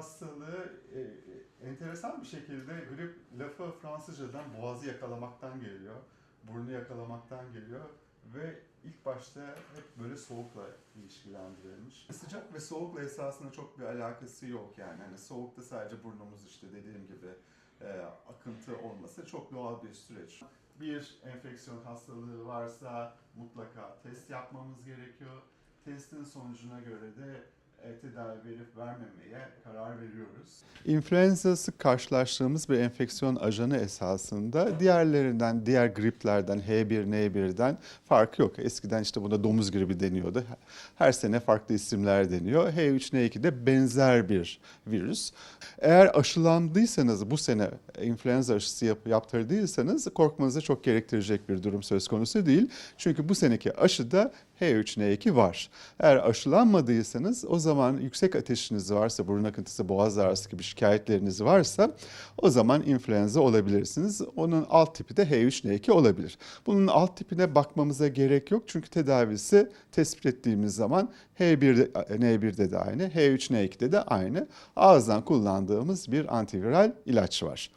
hastalığı e, e, enteresan bir şekilde grip lafı Fransızcadan boğazı yakalamaktan geliyor. Burnu yakalamaktan geliyor ve ilk başta hep böyle soğukla ilişkilendirilmiş. Sıcak ve soğukla esasında çok bir alakası yok yani. Hani soğukta sadece burnumuz işte dediğim gibi e, akıntı olması çok doğal bir süreç. Bir enfeksiyon hastalığı varsa mutlaka test yapmamız gerekiyor. Testin sonucuna göre de tedavi verip vermemeye karar veriyoruz. İnfluenza sık karşılaştığımız bir enfeksiyon ajanı esasında diğerlerinden, diğer griplerden, H1N1'den farkı yok. Eskiden işte buna domuz gribi deniyordu. Her sene farklı isimler deniyor. H3N2 de benzer bir virüs. Eğer aşılandıysanız bu sene influenza aşısı yap, yaptırdıysanız korkmanıza çok gerektirecek bir durum söz konusu değil. Çünkü bu seneki aşıda H3N2 var. Eğer aşılanmadıysanız o zaman yüksek ateşiniz varsa, burun akıntısı, boğaz ağrısı gibi şikayetleriniz varsa o zaman influenza olabilirsiniz. Onun alt tipi de H3N2 olabilir. Bunun alt tipine bakmamıza gerek yok çünkü tedavisi tespit ettiğimiz zaman H1'de, N1'de de aynı, H3N2'de de aynı. Ağızdan kullandığımız bir antiviral ilaç var.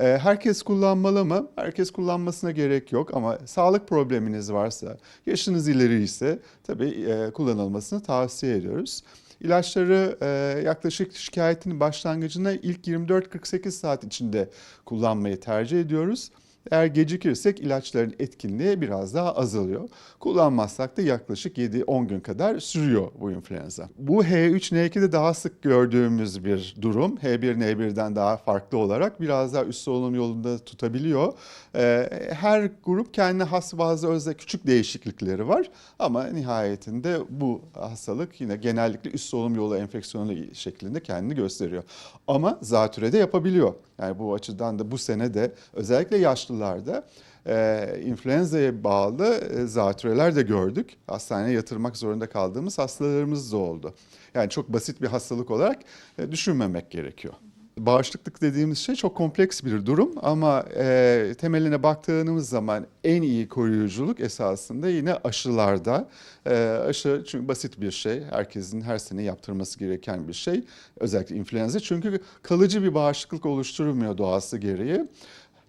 Ee, Herkes kullanmalı mı? Herkes kullanmasına gerek yok ama sağlık probleminiz varsa, yaşınız ileri ise tabii e, kullanılmasını tavsiye ediyoruz. İlaçları e, yaklaşık şikayetin başlangıcında ilk 24-48 saat içinde kullanmayı tercih ediyoruz. Eğer gecikirsek ilaçların etkinliği biraz daha azalıyor. Kullanmazsak da yaklaşık 7-10 gün kadar sürüyor bu influenza. Bu H3N2'de daha sık gördüğümüz bir durum. H1N1'den daha farklı olarak biraz daha üst solunum yolunda tutabiliyor. Ee, Her grup kendine has bazı özel küçük değişiklikleri var ama nihayetinde bu hastalık yine genellikle üst solunum yolu enfeksiyonu şeklinde kendini gösteriyor. Ama zatürre de yapabiliyor. Yani bu açıdan da bu sene de özellikle yaşlılarda e, influenza'ya bağlı e, zatüreler de gördük. Hastaneye yatırmak zorunda kaldığımız hastalarımız da oldu. Yani çok basit bir hastalık olarak e, düşünmemek gerekiyor. Bağışıklık dediğimiz şey çok kompleks bir durum ama e, temeline baktığımız zaman en iyi koruyuculuk esasında yine aşılarda. E, aşı çünkü basit bir şey. Herkesin her sene yaptırması gereken bir şey. Özellikle influenza çünkü kalıcı bir bağışıklık oluşturmuyor doğası gereği.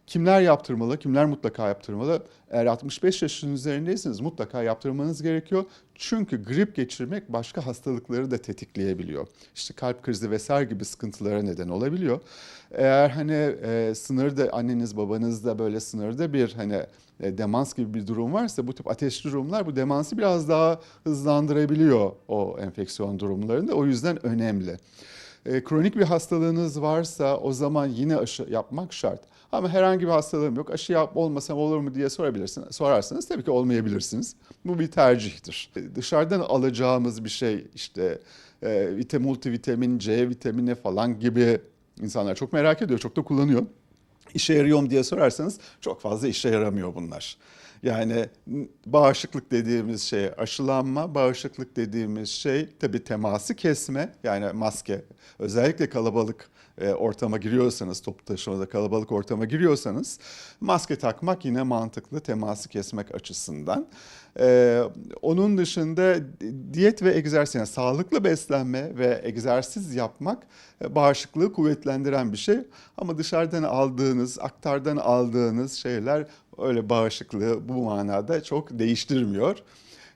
Kimler yaptırmalı, kimler mutlaka yaptırmalı? Eğer 65 yaşın üzerindeyseniz mutlaka yaptırmanız gerekiyor. Çünkü grip geçirmek başka hastalıkları da tetikleyebiliyor. İşte kalp krizi vesaire gibi sıkıntılara neden olabiliyor. Eğer hani e, sınırda anneniz babanızda böyle sınırda bir hani e, demans gibi bir durum varsa bu tip ateşli durumlar bu demansı biraz daha hızlandırabiliyor o enfeksiyon durumlarında. O yüzden önemli. E, kronik bir hastalığınız varsa o zaman yine aşı yapmak şart. Ama herhangi bir hastalığım yok. Aşı yap olmasam olur mu diye sorabilirsiniz. Sorarsanız tabii ki olmayabilirsiniz. Bu bir tercihtir. E, Dışarıdan alacağımız bir şey işte e, vit- multivitamin, C vitamini falan gibi insanlar çok merak ediyor, çok da kullanıyor. İşe yarıyor mu diye sorarsanız çok fazla işe yaramıyor bunlar. Yani bağışıklık dediğimiz şey aşılanma, bağışıklık dediğimiz şey tabii teması kesme yani maske. Özellikle kalabalık e, ortama giriyorsanız, toplu taşımada kalabalık ortama giriyorsanız maske takmak yine mantıklı teması kesmek açısından. E, onun dışında diyet ve egzersiz, yani sağlıklı beslenme ve egzersiz yapmak e, bağışıklığı kuvvetlendiren bir şey. Ama dışarıdan aldığınız, aktardan aldığınız şeyler öyle bağışıklığı bu manada çok değiştirmiyor.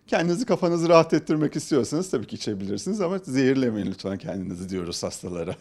Kendinizi kafanızı rahat ettirmek istiyorsanız tabii ki içebilirsiniz ama zehirlemeyin lütfen kendinizi diyoruz hastalara.